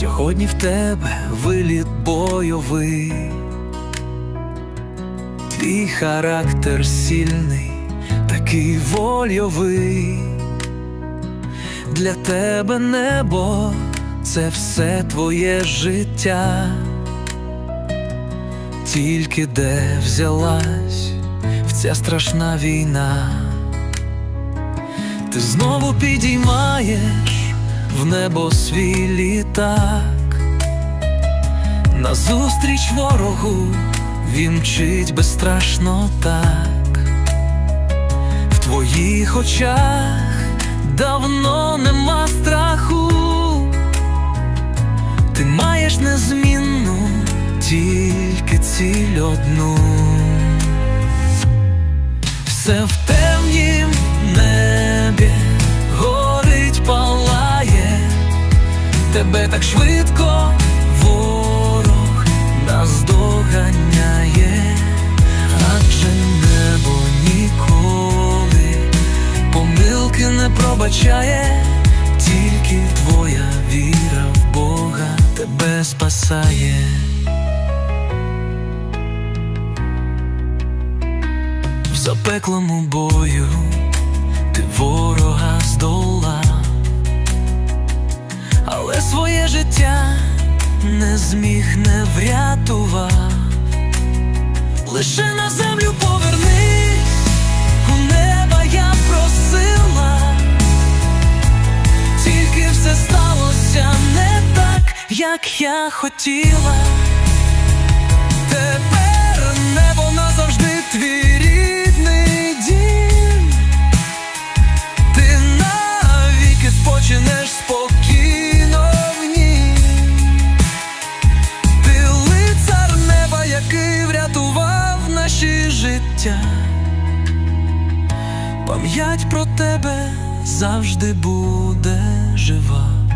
Сьогодні в тебе виліт бойовий, твій характер сильний, такий вольовий. Для тебе небо це все твоє життя, тільки де взялась в ця страшна війна, ти знову підіймаєш в небо свій літак, назустріч ворогу він мчить безстрашно так, в твоїх очах давно нема страху, ти маєш незмінну тільки ціль одну. Все в темнім так швидко ворог нас доганяє, адже небо ніколи помилки не пробачає, тільки твоя віра в Бога тебе спасає. В запеклому бою ти ворога здолав, життя не зміг не врятував. Лише на землю повернись, у неба я просила, тільки все сталося не так, як я хотіла. Життя. Пам'ять про тебе завжди буде жива.